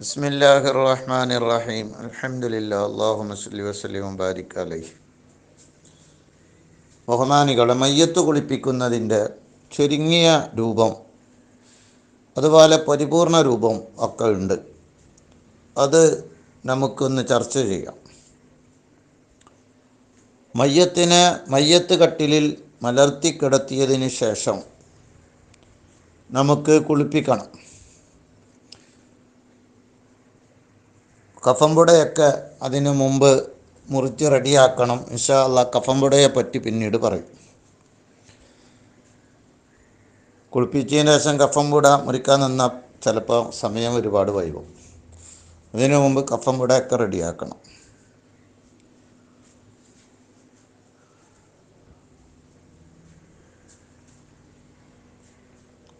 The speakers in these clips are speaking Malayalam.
ബിസ്മില്ലാഹി റഹീം അലൈഹി. ബഹുമാനികളെ മയ്യത്ത് കുളിപ്പിക്കുന്നതിന്റെ ചുരുങ്ങിയ രൂപം അതുപോലെ പരിപൂർണ രൂപം ഒക്കെ ഉണ്ട് അത് നമുക്കൊന്ന് ചർച്ച ചെയ്യാം. മയ്യത്തിനെ മയ്യത്ത് കട്ടിലിൽ മലർത്തി കിടത്തിയതിന് ശേഷം നമുക്ക് കുളിപ്പിക്കണം. കഫംപുടയൊക്കെ അതിനു മുമ്പ് മുറിച്ച് റെഡിയാക്കണം. ഇൻഷാ അല്ല കഫംപുടയെ പറ്റി പിന്നീട് പറയും. കുളിപ്പിച്ചതിന് ശേഷം കഫംപുട മുറിക്കാൻ നിന്നാൽ ചിലപ്പോൾ സമയം ഒരുപാട് വൈകും. അതിനു മുമ്പ് കഫംപുടയൊക്കെ റെഡിയാക്കണം.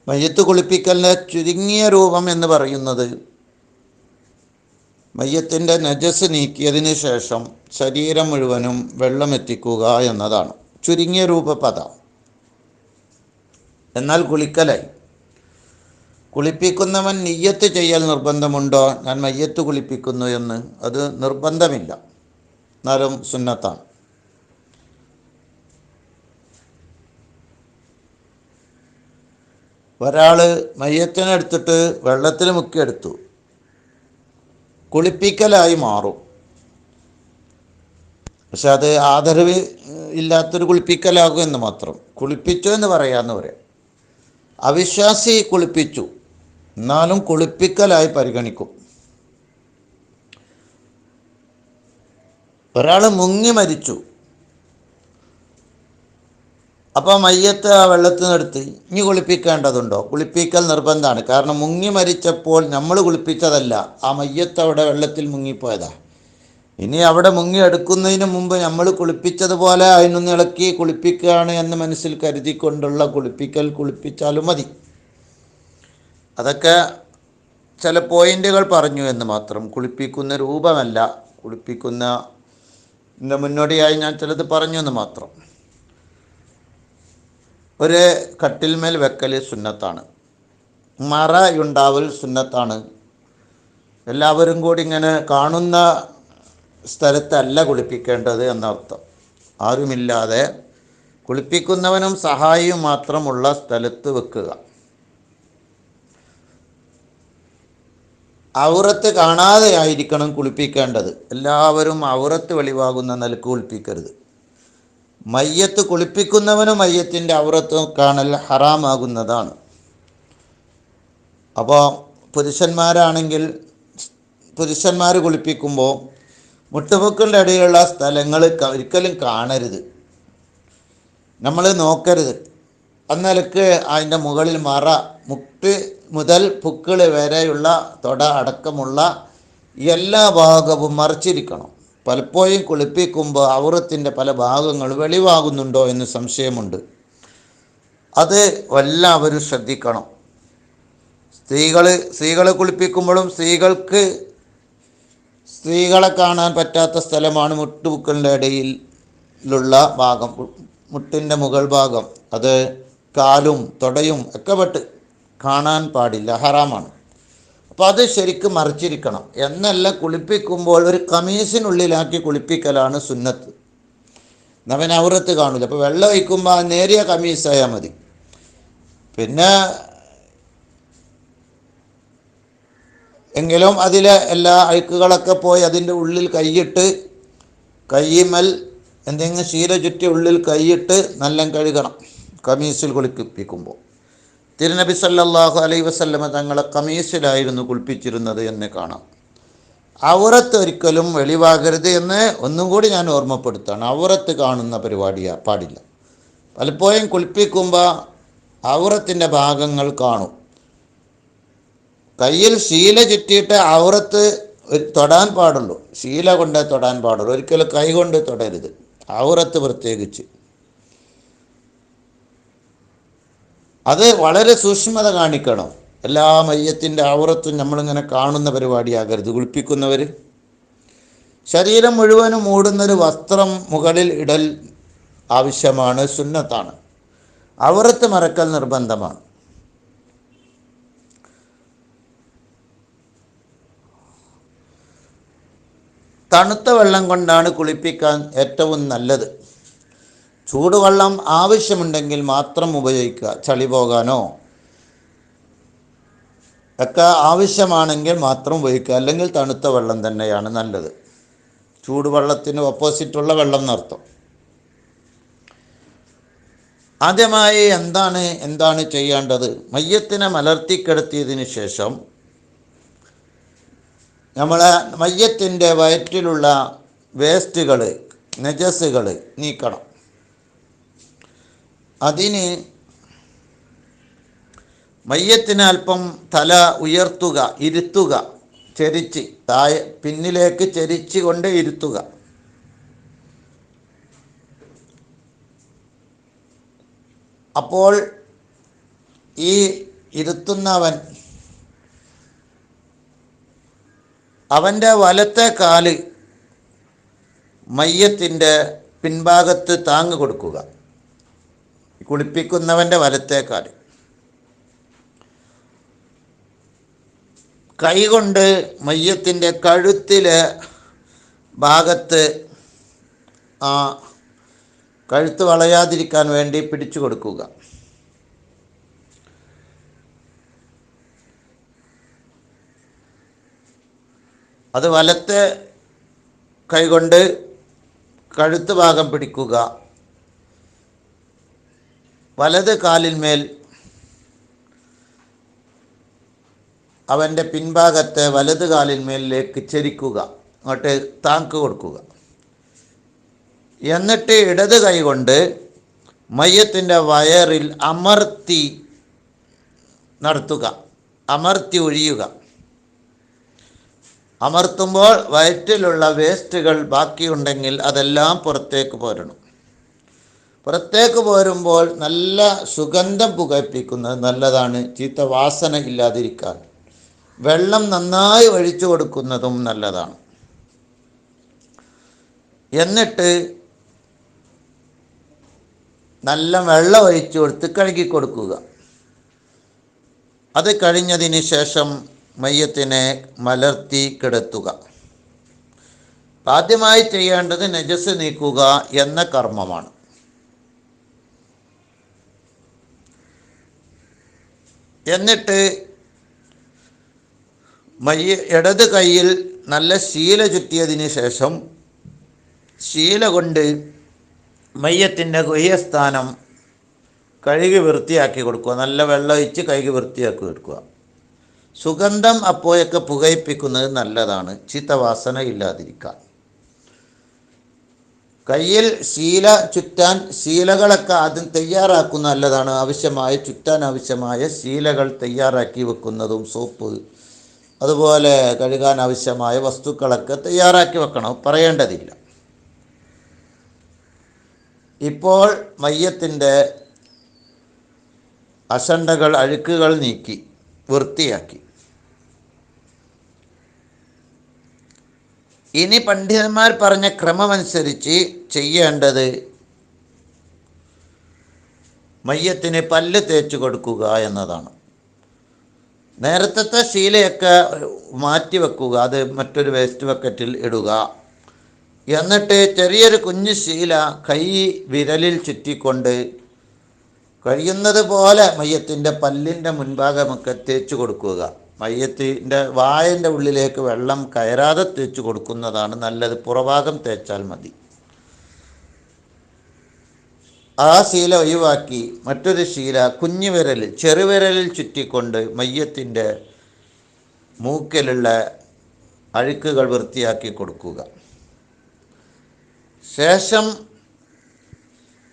മയ്യത്ത് കുളിപ്പിക്കലിന്റെ ചുരുങ്ങിയ രൂപം എന്ന് പറയുന്നത് മയ്യത്തിന്റെ നജസ് നീക്കിയതിന് ശേഷം ശരീരം മുഴുവനും വെള്ളം എത്തിക്കുക എന്നതാണ്. ചുരുങ്ങിയ രൂപ പദം എന്നാൽ കുളിക്കലായി. കുളിപ്പിക്കുന്നവൻ നെയ്യത്ത് ചെയ്യൽ നിർബന്ധമുണ്ടോ? ഞാൻ മയ്യത്ത് കുളിപ്പിക്കുന്നു എന്ന്. അത് നിർബന്ധമില്ല. എന്നാലും സുന്നത്താണ്. ഒരാൾ മയ്യത്തിനെടുത്തിട്ട് വെള്ളത്തിൽ മുക്കിയെടുത്തു. കുളിപ്പിക്കലായി മാറും. പക്ഷെ അത് ആദരവ് ഇല്ലാത്തൊരു കുളിപ്പിക്കലാകും എന്ന് മാത്രം. കുളിപ്പിച്ചു എന്ന് പറയാമെന്ന് പറയാം. അവിശ്വാസി കുളിപ്പിച്ചു. എന്നാലും കുളിപ്പിക്കലായി പരിഗണിക്കും. ഒരാൾ മുങ്ങി മരിച്ചു. അപ്പോൾ മയ്യത്ത് ആ വെള്ളത്തിൽ നിർത്തി ഇനി കുളിപ്പിക്കേണ്ടതുണ്ടോ? കുളിപ്പിക്കൽ നിർബന്ധമാണ്. കാരണം മുങ്ങി മരിച്ചപ്പോൾ നമ്മൾ കുളിപ്പിച്ചതല്ല. ആ മയ്യത്ത് അവിടെ വെള്ളത്തിൽ മുങ്ങിപ്പോയതാ. ഇനി അവിടെ മുങ്ങി എടുക്കുന്നതിന് മുമ്പ് നമ്മൾ കുളിപ്പിച്ചതുപോലെ അതിനൊന്ന് ഇളക്കി കുളിപ്പിക്കുകയാണ് എന്ന് മനസ്സിൽ കരുതിക്കൊണ്ടുള്ള കുളിപ്പിക്കൽ കുളിപ്പിച്ചാലും മതി. അതൊക്കെ ചില പോയിന്റുകൾ പറഞ്ഞു എന്ന് മാത്രം. കുളിപ്പിക്കുന്ന രൂപമല്ല. കുളിപ്പിക്കുന്ന മുന്നോടിയായി ഞാൻ ചിലത് പറഞ്ഞു എന്ന് മാത്രം. ഒരു കട്ടിൽമേൽ വെക്കൽ സുന്നത്താണ്. മറയുണ്ടാവൽ സുന്നത്താണ്. എല്ലാവരും കൂടി ഇങ്ങനെ കാണുന്ന സ്ഥലത്തല്ല കുളിപ്പിക്കേണ്ടത് എന്നർത്ഥം. ആരുമില്ലാതെ കുളിപ്പിക്കുന്നവനും സഹായിയും മാത്രമുള്ള സ്ഥലത്ത് വെക്കുക. ഔറത്ത് കാണാതെ ആയിരിക്കണം കുളിപ്പിക്കേണ്ടത്. എല്ലാവരും ഔറത്ത് വെളിവാകുന്ന നിലയ്ക്ക് കുളിപ്പിക്കരുത്. മയ്യത്ത് കുളിപ്പിക്കുന്നവനും മയ്യത്തിന്റെ ഔറത്ത് കാണൽ ഹറാമാകുന്നതാണ്. അപ്പോൾ പുരുഷന്മാരാണെങ്കിൽ പുരുഷന്മാർ കുളിപ്പിക്കുമ്പോൾ മുട്ടുപൊക്കളുടെ ഇടയിലുള്ള സ്ഥലങ്ങൾ ഒരിക്കലും കാണരുത്. നമ്മൾ നോക്കരുത്. അന്നലക്ക് അതിന്റെ മുകളിൽ മറ മുട്ട് മുതൽ പുക്കിൾ വരെയുള്ള തൊട അടക്കമുള്ള എല്ലാ ഭാഗവും മറച്ചിരിക്കണം. പലപ്പോഴും കുളിപ്പിക്കുമ്പോൾ ഔറത്തിന്റെ പല ഭാഗങ്ങൾ വെളിവാകുന്നുണ്ടോ എന്ന് സംശയമുണ്ട്. അത് എല്ലാവരും ശ്രദ്ധിക്കണം. സ്ത്രീകൾ സ്ത്രീകളെ കുളിപ്പിക്കുമ്പോഴും സ്ത്രീകൾക്ക് സ്ത്രീകളെ കാണാൻ പറ്റാത്ത സ്ഥലമാണ് മുട്ടുപൂക്കളുടെ ഇടയിലുള്ള ഭാഗം. മുട്ടിന്റെ മുകൾ ഭാഗം. അത് കാലും തൊടയും ഒക്കെ പെട്ട് കാണാൻ പാടില്ല. ഹറാമാണ്. അപ്പോൾ അത് ശരിക്കും മറിച്ചിരിക്കണം. എന്നല്ല കുളിപ്പിക്കുമ്പോൾ ഒരു കമീസിനുള്ളിലാക്കി കുളിപ്പിക്കലാണ് സുന്നത്ത്. അവൻ ഔറത്ത് കാണില്ല. അപ്പോൾ വെള്ളം ഒഴിക്കുമ്പോൾ നേരിയ കമീസായാൽ മതി. പിന്നെ എങ്കിലും അതിലെ എല്ലാ അഴുക്കുകളൊക്കെ പോയി അതിന്റെ ഉള്ളിൽ കൈയിട്ട് കയ്യിമൽ എന്തെങ്കിലും ശീല ചുറ്റി ഉള്ളിൽ കൈയിട്ട് നല്ല കഴുകണം. കമീസിൽ കുളിപ്പിക്കുമ്പോൾ. തിരുനബി സല്ലല്ലാഹു അലൈ വസല്ലമ തങ്ങളെ കമീസിലായിരുന്നു കുളിപ്പിച്ചിരുന്നത് എന്ന് കാണാം. ഔറത്ത് ഒരിക്കലും വെളിവാകരുത് എന്ന് ഒന്നും കൂടി ഞാൻ ഓർമ്മപ്പെടുത്താണ്. ഔറത്ത് കാണുന്ന പരിപാടിയാ പാടില്ല. പലപ്പോഴും കുളിപ്പിക്കുമ്പോൾ ഔറത്തിന്റെ ഭാഗങ്ങൾ കാണും. കയ്യിൽ ശീല ചുറ്റിയിട്ട് ഔറത്ത് തൊടാൻ പാടുള്ളൂ. ശീല കൊണ്ട് തൊടാൻ പാടുള്ളൂ. ഒരിക്കലും കൈ കൊണ്ട് തൊടരുത്. ഔറത്ത് പ്രത്യേകിച്ച്. അത് വളരെ സൂക്ഷ്മത കാണിക്കണം. എല്ലാ മയ്യത്തിന്റെ ഔറത്തും നമ്മളിങ്ങനെ കാണുന്ന പരിപാടിയാകരുത്. കുളിപ്പിക്കുന്നവർ ശരീരം മുഴുവനും മൂടുന്നൊരു വസ്ത്രം മുകളിൽ ഇടൽ ആവശ്യമാണ് സുന്നത്താണ്. അവറത്ത് മറക്കൽ നിർബന്ധമാണ്. തണുത്ത വെള്ളം കൊണ്ടാണ് കുളിപ്പിക്കാൻ ഏറ്റവും നല്ലത്. ചൂടുവെള്ളം ആവശ്യമുണ്ടെങ്കിൽ മാത്രം ഉപയോഗിക്കുക. ചളി പോകാനോ ഒക്കെ ആവശ്യമാണെങ്കിൽ മാത്രം ഉപയോഗിക്കുക. അല്ലെങ്കിൽ തണുത്ത വെള്ളം തന്നെയാണ് നല്ലത്. ചൂടുവെള്ളത്തിന് ഓപ്പോസിറ്റുള്ള വെള്ളം എന്നർത്ഥം. ആദ്യമായി എന്താണ് എന്താണ് ചെയ്യേണ്ടത്? മയ്യത്തിനെ മലർത്തിക്കിടത്തിയതിന് ശേഷം നമ്മൾ മയ്യത്തിന്റെ വയറ്റിലുള്ള വേസ്റ്റുകൾ നജസ്സുകൾ നീക്കണം. അതിന് മയ്യത്തിന് അല്പം തല ഉയർത്തുക ഇരുത്തുക ചെരിച്ച് താഴെ പിന്നിലേക്ക് ചെരിച്ച് കൊണ്ട് ഇരുത്തുക. അപ്പോൾ ഈ ഇരുത്തുന്നവൻ അവന്റെ വലത്തെ കാൽ മയ്യത്തിന്റെ പിൻഭാഗത്ത് താങ്ങ് കൊടുക്കുക. കുളിപ്പിക്കുന്നവന്റെ വലത്തേക്കാൽ കൈകൊണ്ട് മയ്യത്തിന്റെ കഴുത്തിലെ ഭാഗത്ത് ആ കഴുത്ത് വളയാതിരിക്കാൻ വേണ്ടി പിടിച്ചു കൊടുക്കുക. അത് വലത്തെ കൈകൊണ്ട് കഴുത്ത് ഭാഗം പിടിക്കുക. വലത് കാലിന്മേൽ അവന്റെ പിൻഭാഗത്തെ വലത് കാലിന്മേലിലേക്ക് ചരിക്കുക. അങ്ങോട്ട് താങ്ക് കൊടുക്കുക. എന്നിട്ട് ഇടത് കൈ കൊണ്ട് മയ്യത്തിന്റെ വയറിൽ അമർത്തി നടത്തുക. അമർത്തി ഒഴിയുക. അമർത്തുമ്പോൾ വയറ്റിലുള്ള വേസ്റ്റുകൾ ബാക്കിയുണ്ടെങ്കിൽ അതെല്ലാം പുറത്തേക്ക് പോരണം. പുറത്തേക്ക് പോരുമ്പോൾ നല്ല സുഗന്ധം പുകപ്പിക്കുന്നത് നല്ലതാണ്. ചീത്ത വാസന ഇല്ലാതിരിക്കാൻ. വെള്ളം നന്നായി ഒഴിച്ചു കൊടുക്കുന്നതും നല്ലതാണ്. എന്നിട്ട് നല്ല വെള്ളം ഒഴിച്ചു കൊടുത്ത് കഴുകി കൊടുക്കുക. അത് കഴിഞ്ഞതിന് ശേഷം മയ്യത്തിനെ മലർത്തി കിടത്തുക. ആദ്യമായി ചെയ്യേണ്ടത് നജസ് നീക്കുക എന്ന കർമ്മമാണ്. എന്നിട്ട് മയ്യ ഇടത് കൈയിൽ നല്ല ശീല ചുറ്റിയതിന് ശേഷം ശീല കൊണ്ട് മയ്യത്തിന്റെ ഗുഹ്യസ്ഥാനം കഴുകി വൃത്തിയാക്കി കൊടുക്കുക. നല്ല വെള്ളം ഒഴിച്ച് കഴുകി വൃത്തിയാക്കി കൊടുക്കുക. സുഗന്ധം അപ്പോഴൊക്കെ പുകയിപ്പിക്കുന്നത് നല്ലതാണ്. ചീത്തവാസന ഇല്ലാതിരിക്കാൻ. കയ്യിൽ ശീല ചുറ്റാൻ ശീലകളൊക്കെ ആദ്യം തയ്യാറാക്കുന്ന നല്ലതാണ്. ആവശ്യമായ ചുറ്റാൻ ആവശ്യമായ ശീലകൾ തയ്യാറാക്കി വെക്കുന്നതും സോപ്പ് അതുപോലെ കഴുകാൻ ആവശ്യമായ വസ്തുക്കളൊക്കെ തയ്യാറാക്കി വെക്കണം. പറയേണ്ടതില്ല. ഇപ്പോൾ മയ്യത്തിന്റെ അഷണ്ടകൾ അഴുക്കുകൾ നീക്കി വൃത്തിയാക്കി. ഇനി പണ്ഡിതന്മാർ പറഞ്ഞ ക്രമമനുസരിച്ച് ചെയ്യേണ്ടത് മയ്യത്തിന് പല്ല് തേച്ച് കൊടുക്കുക എന്നതാണ്. നേരത്തെ ശീലയൊക്കെ മാറ്റി വെക്കുക അത് മറ്റൊരു വേസ്റ്റ് ബക്കറ്റിൽ ഇടുക. എന്നിട്ട് ചെറിയൊരു കുഞ്ഞു ശീല കൈ വിരലിൽ ചുറ്റിക്കൊണ്ട് കഴിയുന്നത് പോലെ മയ്യത്തിന്റെ പല്ലിന്റെ മുൻഭാഗമൊക്കെ തേച്ച് കൊടുക്കുക. മയ്യത്തിന്റെ വായന്റെ ഉള്ളിലേക്ക് വെള്ളം കയറാതെ തേച്ച് കൊടുക്കുന്നതാണ് നല്ലത്. പുറഭാഗം തേച്ചാൽ മതി. ആ ശീല ഒഴിവാക്കി മറ്റൊരു ശീല കുഞ്ഞുവിരൽ ചെറുവിരലിൽ ചുറ്റിക്കൊണ്ട് മയ്യത്തിന്റെ മൂക്കിലുള്ള അഴുക്കുകൾ വൃത്തിയാക്കി കൊടുക്കുക. ശേഷം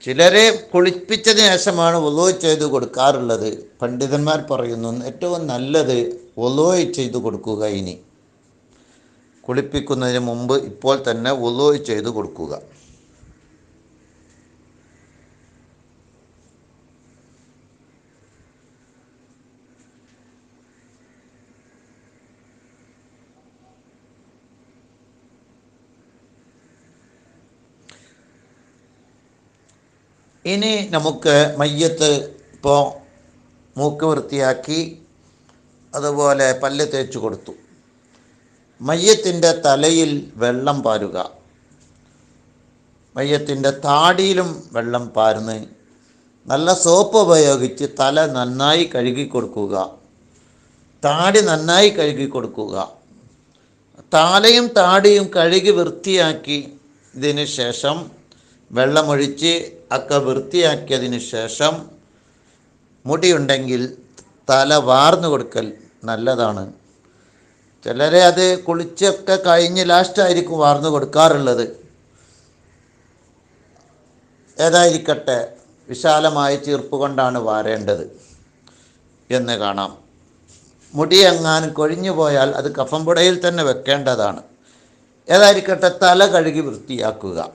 ചിലരെ കുളിപ്പിച്ചതിന് ശേഷമാണ് ഒലോ ചെയ്ത് കൊടുക്കാറുള്ളത്. പണ്ഡിതന്മാർ പറയുന്നു ഏറ്റവും നല്ലത് ഒലോ ചെയ്തു കൊടുക്കുക ഇനി. കുളിപ്പിക്കുന്നതിന് മുമ്പ് ഇപ്പോൾ തന്നെ ഒലോയ് ചെയ്തു കൊടുക്കുക. ഇനി നമുക്ക് മയ്യത്ത് ഇപ്പോൾ മൂക്ക് വൃത്തിയാക്കി അതുപോലെ പല്ല് തേച്ചു കൊടുത്തു. മയ്യത്തിന്റെ തലയിൽ വെള്ളം പാരുക. മയ്യത്തിന്റെ താടിയിലും വെള്ളം പാർന്ന് നല്ല സോപ്പ് ഉപയോഗിച്ച് തല നന്നായി കഴുകി കൊടുക്കുക. താടി നന്നായി കഴുകി കൊടുക്കുക. താലയും താടിയും കഴുകി വൃത്തിയാക്കി ഇതിന് ശേഷം വെള്ളമൊഴിച്ച് ഒക്കെ വൃത്തിയാക്കിയതിന് ശേഷം മുടിയുണ്ടെങ്കിൽ തല വാർന്നു കൊടുക്കൽ നല്ലതാണ്. ചിലരെ അത് കുളിച്ചൊക്കെ കഴിഞ്ഞ് ലാസ്റ്റായിരിക്കും വാർന്നു കൊടുക്കാറുള്ളത്. ഏതായിരിക്കട്ടെ വിശാലമായ ചീർപ്പ് കൊണ്ടാണ് വാരേണ്ടത് എന്ന് കാണാം. മുടി എങ്ങാൻ കൊഴിഞ്ഞു പോയാൽ അത് കഫംപുടയിൽ തന്നെ വെക്കേണ്ടതാണ്. ഏതായിരിക്കട്ടെ തല കഴുകി വൃത്തിയാക്കുക.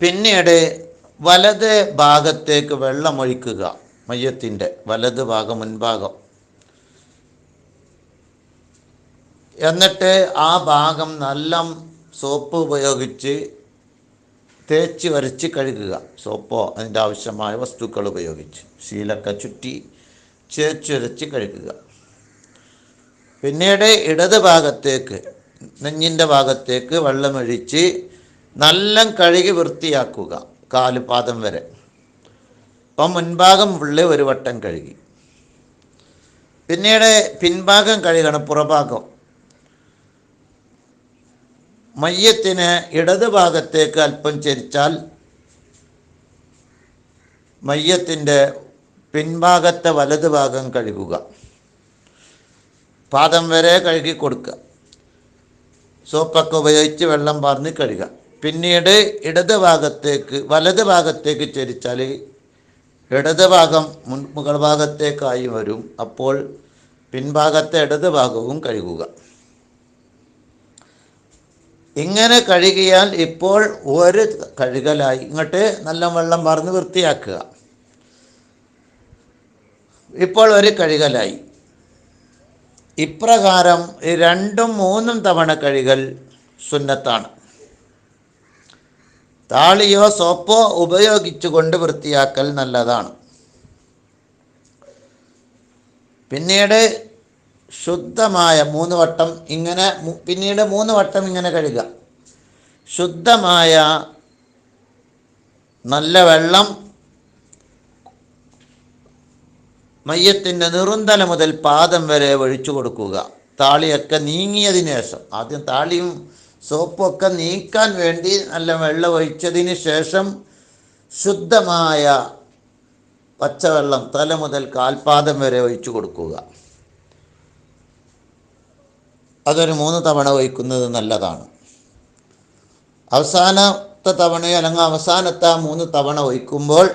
പിന്നീട് വലത് ഭാഗത്തേക്ക് വെള്ളമൊഴിക്കുക മയ്യത്തിന്റെ വലത് ഭാഗം മുൻഭാഗം. എന്നിട്ട് ആ ഭാഗം നല്ല സോപ്പ് ഉപയോഗിച്ച് തേച്ച് വരച്ച് കഴുകുക. സോപ്പോ അതിന്റെ ആവശ്യമായ വസ്തുക്കൾ ഉപയോഗിച്ച്. ശീലൊക്കെ ചുറ്റി ചേച്ച് വരച്ച് കഴുകുക. പിന്നീട് ഇടത് ഭാഗത്തേക്ക് നെഞ്ഞിന്റെ ഭാഗത്തേക്ക് വെള്ളമൊഴിച്ച് നല്ല കഴുകി വൃത്തിയാക്കുക കാൽ പാദം വരെ. അപ്പം മുൻഭാഗം ഉള്ളിൽ ഒരു വട്ടം കഴുകി. പിന്നീട് പിൻഭാഗം കഴുകണം പുറഭാഗം. മയ്യത്തിന് ഇടത് ഭാഗത്തേക്ക് അല്പം ചരിച്ചാൽ മയ്യത്തിന്റെ പിൻഭാഗത്തെ വലത് ഭാഗം കഴുകുക. പാദം വരെ കഴുകി കൊടുക്കുക. സോപ്പൊക്കെ ഉപയോഗിച്ച് വെള്ളം പാർന്ന് കഴുകുക. പിന്നീട് ഇടത് ഭാഗത്തേക്ക് വലത് ഭാഗത്തേക്ക് ചരിച്ചാൽ ഇടത് ഭാഗം മുൻ മുകൾ ഭാഗത്തേക്കായി വരും. അപ്പോൾ പിൻഭാഗത്തെ ഇടത് ഭാഗവും കഴുകുക. ഇങ്ങനെ കഴുകിയാൽ ഇപ്പോൾ ഒരു കഴുകലായി. ഇങ്ങോട്ട് നല്ല വെള്ളം പറന്ന് വൃത്തിയാക്കുക. ഇപ്പോൾ ഒരു കഴുകലായി. ഇപ്രകാരം രണ്ടും മൂന്നും തവണ കഴുകൽ സുന്നത്താണ്. താളിയോ സോപ്പോ ഉപയോഗിച്ചുകൊണ്ട് വൃത്തിയാക്കൽ നല്ലതാണ്. പിന്നീട് ശുദ്ധമായ മൂന്ന് വട്ടം ഇങ്ങനെ പിന്നീട് മൂന്ന് വട്ടം ഇങ്ങനെ കഴുകുക. ശുദ്ധമായ നല്ല വെള്ളം മയ്യത്തിന്റെ നിറുന്തല മുതൽ പാദം വരെ ഒഴിച്ചു കൊടുക്കുക. താളിയൊക്കെ നീങ്ങിയതിന് ശേഷം ആദ്യം താളിയും സോപ്പും ഒക്കെ നീക്കാൻ വേണ്ടി നല്ല വെള്ളം ഒഴിച്ചതിന് ശേഷം ശുദ്ധമായ പച്ചവെള്ളം തല മുതൽ കാൽപാദം വരെ ഒഴിച്ചു കൊടുക്കുക. അതൊരു മൂന്ന് തവണ ഒഴിക്കുന്നത് നല്ലതാണ്. അവസാനത്തെ തവണയോ അല്ലെങ്കിൽ അവസാനത്തെ ആ മൂന്ന് തവണ ഒഴിക്കുമ്പോൾ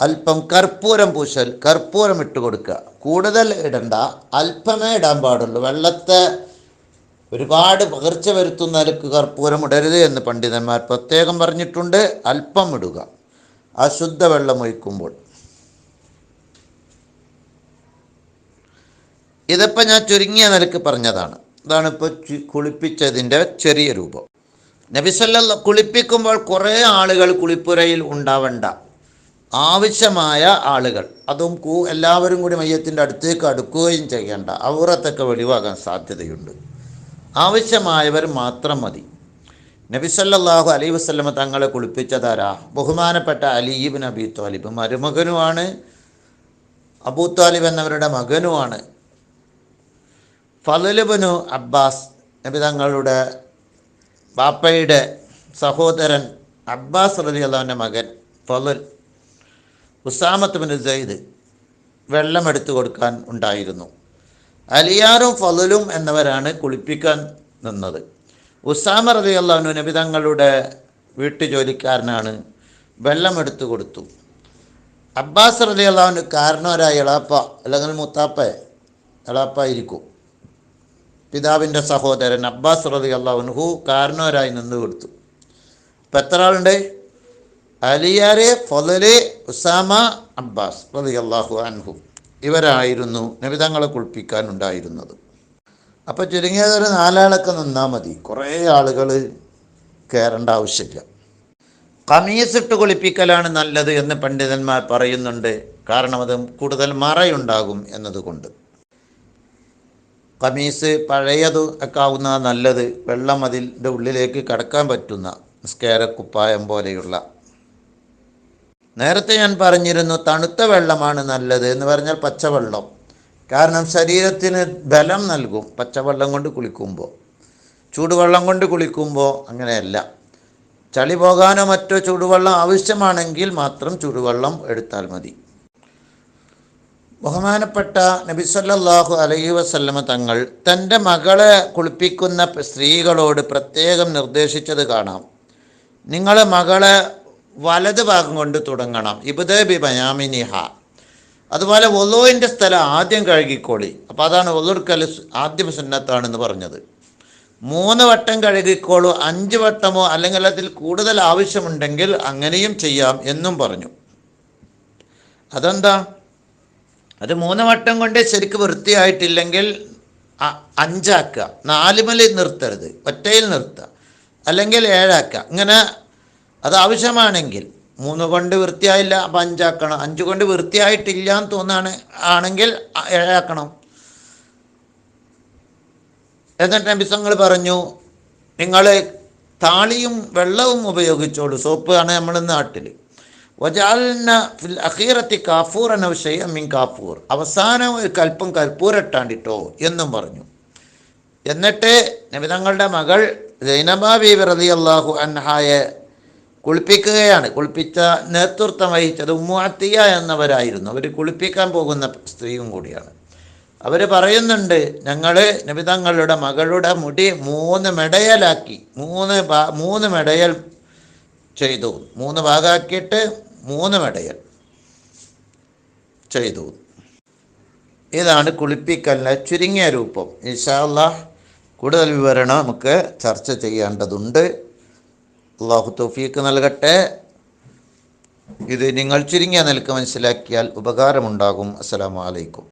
അല്പം കർപ്പൂരം പൂശൽ കർപ്പൂരം ഇട്ട് കൊടുക്കുക. കൂടുതൽ ഇടണ്ട അല്പമേ ഇടാൻ പാടുള്ളൂ. വെള്ളത്തെ ഒരുപാട് പകർച്ച വരുത്തുന്ന നിലയ്ക്ക് കർപ്പൂരം ഇടരുത് എന്ന് പണ്ഡിതന്മാർ പ്രത്യേകം പറഞ്ഞിട്ടുണ്ട്. അല്പം ഇടുക അശുദ്ധ വെള്ളം ഒഴിക്കുമ്പോൾ. ഇതിപ്പോൾ ഞാൻ ചുരുങ്ങിയ നിലയ്ക്ക് പറഞ്ഞതാണ്. ഇതാണ് ഇപ്പോൾ കുളിപ്പിച്ചതിന്റെ ചെറിയ രൂപം. നബിസല്ല കുളിപ്പിക്കുമ്പോൾ കുറേ ആളുകൾ കുളിപ്പുരയിൽ ഉണ്ടാവണ്ട. ആവശ്യമായ ആളുകൾ. അതും എല്ലാവരും കൂടി മയ്യത്തിന്റെ അടുത്തേക്ക് അടുക്കുകയും ചെയ്യേണ്ട. ഔറത്തൊക്കെ വെളിവാകാൻ സാധ്യതയുണ്ട്. ആവശ്യമായവർ മാത്രം മതി. നബിസല്ലാഹു അലൈ വസ്ലമ തങ്ങളെ കുളിപ്പിച്ചതാരാ? ബഹുമാനപ്പെട്ട അലീബ് നബി താലിബ് മരുമകനുമാണ്. അബൂ താലിബ് എന്നവരുടെ മകനുമാണ്. ഫലുബനു അബ്ബാസ് നബി തങ്ങളുടെ ബാപ്പയുടെ സഹോദരൻ അബ്ബാസ് അലി മകൻ ഫലുൽ ഉസാമത്ത് ബിൻ സെയ്ദ് വെള്ളം എടുത്തു കൊടുക്കാൻ ഉണ്ടായിരുന്നു. അലിയാറും ഫലലും എന്നവരാണ് കുളിപ്പിക്കാൻ നിന്നത്. ഉസാമ അള്ളാഹുനു നബി തങ്ങളുടെ വീട്ടു ജോലിക്കാരനാണ് വെള്ളം എടുത്തു കൊടുത്തു. അബ്ബാസ് അള്ളാഹുന് കാരണവരായ ഇളാപ്പ അല്ലെങ്കിൽ മുത്താപ്പ ഇളാപ്പ ഇരിക്കും. പിതാവിന്റെ സഹോദരൻ അബ്ബാസ് റതി അള്ളാഹുൻഹു കാരണവരായി നിന്ന് കൊടുത്തു. ഇപ്പം എത്ര ആളുണ്ട് അലിയാരെ ഫൊലലെ ഉസാമ അബ്ബാസ് റതി അള്ളാഹു അൻഹു. ഇവരായിരുന്നു നബിതങ്ങളെ കുളിപ്പിക്കാൻ ഉണ്ടായിരുന്നത്. അപ്പോൾ ചുരുങ്ങിയത് ഒരു നാലാളൊക്കെ നിന്നാൽ മതി. കുറേ ആളുകൾ കയറേണ്ട ആവശ്യമില്ല. കമീസ് ഇട്ട് കുളിപ്പിക്കലാണ് നല്ലത് എന്ന് പണ്ഡിതന്മാർ പറയുന്നുണ്ട്. കാരണം അത് കൂടുതൽ മറയുണ്ടാകും എന്നതുകൊണ്ട്. കമീസ് പഴയത് ഒക്കെ ആവുന്ന നല്ലത്. വെള്ളം അതിന്റെ ഉള്ളിലേക്ക് കടക്കാൻ പറ്റുന്ന നിസ്കാരക്കുപ്പായം പോലെയുള്ള നേരത്തെ ഞാൻ പറഞ്ഞിരുന്നു തണുത്ത വെള്ളമാണ് നല്ലത് എന്ന് പറഞ്ഞാൽ പച്ചവെള്ളം. കാരണം ശരീരത്തിന് ബലം നൽകും പച്ചവെള്ളം കൊണ്ട് കുളിക്കുമ്പോൾ. ചൂടുവെള്ളം കൊണ്ട് കുളിക്കുമ്പോൾ അങ്ങനെയല്ല. ചളി പോകാനോ മറ്റോ ചൂടുവെള്ളം ആവശ്യമാണെങ്കിൽ മാത്രം ചൂടുവെള്ളം എടുത്താൽ മതി. ബഹുമാനപ്പെട്ട നബി സല്ലല്ലാഹു അലൈഹി വസല്ലമ തങ്ങൾ തന്റെ മകളെ കുളിപ്പിക്കുന്ന സ്ത്രീകളോട് പ്രത്യേകം നിർദ്ദേശിച്ചത് കാണാം. നിങ്ങളെ മകളെ വലത് ഭാഗം കൊണ്ട് തുടങ്ങണം. ഇബുദേ ബി ബയാമിനിഹ. അതുപോലെ ഒലോയിന്റെ സ്ഥലം ആദ്യം കഴുകിക്കോളി. അപ്പോൾ അതാണ് ഒലുർക്കൽ ആദ്യം സുന്നത്താണെന്ന് പറഞ്ഞത്. മൂന്ന് വട്ടം കഴുകിക്കോളൂ അഞ്ച് വട്ടമോ അല്ലെങ്കിൽ അതിൽ കൂടുതൽ ആവശ്യമുണ്ടെങ്കിൽ അങ്ങനെയും ചെയ്യാം എന്നും പറഞ്ഞു. അതെന്താ? അത് മൂന്ന് വട്ടം കൊണ്ട് ശരിക്ക് വൃത്തിയായിട്ടില്ലെങ്കിൽ അഞ്ചാക്കുക. മലയിൽ നിർത്തരുത്. ഒറ്റയിൽ നിർത്തുക. അല്ലെങ്കിൽ ഏഴാക്കുക. ഇങ്ങനെ അത് ആവശ്യമാണെങ്കിൽ മൂന്ന് കൊണ്ട് വൃത്തിയായില്ല അപ്പം അഞ്ചാക്കണം. അഞ്ച് കൊണ്ട് വൃത്തിയായിട്ടില്ല എന്ന് തോന്നാണ് ആണെങ്കിൽ ഏഴാക്കണം. എന്നിട്ട് നബിസങ്ങൾ പറഞ്ഞു നിങ്ങൾ താളിയും വെള്ളവും ഉപയോഗിച്ചോളൂ. സോപ്പ് ആണ് നമ്മുടെ നാട്ടിൽ. വജാലിന ഫിൽ അഖീറത്തി കാഫൂർ എന്ന വിഷയം മീൻ കാഫൂർ. അവസാനം ഒരു കൽപ്പം കൽപ്പൂരട്ടാണ്ടിട്ടോ എന്നും പറഞ്ഞു. എന്നിട്ട് നബിതങ്ങളുടെ മകൾ ജൈനബാബി ബീബി റലി അള്ളാഹു അൻഹായെ കുളിപ്പിക്കുകയാണ്. കുളിപ്പിച്ച നേതൃത്വം വഹിച്ചത് ഉമ്മുഅത്തിയ എന്നവരായിരുന്നു. അവർ കുളിപ്പിക്കാൻ പോകുന്ന സ്ത്രീയും കൂടിയാണ്. അവർ പറയുന്നുണ്ട് ഞങ്ങൾ നബിതങ്ങളുടെ മകളുടെ മുടി മൂന്ന് മെടയലാക്കി. മൂന്ന് മൂന്ന് മെടയൽ ചെയ്തു. മൂന്ന് ഭാഗമാക്കിയിട്ട് മൂന്ന് മെടയൽ ചെയ്തു. ഇതാണ് കുളിപ്പിക്കലിന്റെ ചുരുങ്ങിയ രൂപം. ഇൻഷാല്ല കൂടുതൽ വിവരണം നമുക്ക് ചർച്ച ചെയ്യേണ്ടതുണ്ട്. അള്ളാഹു തൗഫീക്ക് നൽകട്ടെ. ഇത് നിങ്ങൾ ചുരുങ്ങിയ നിലയ്ക്ക് മനസ്സിലാക്കിയാൽ ഉപകാരമുണ്ടാകും. അസ്സലാമു അലൈക്കും.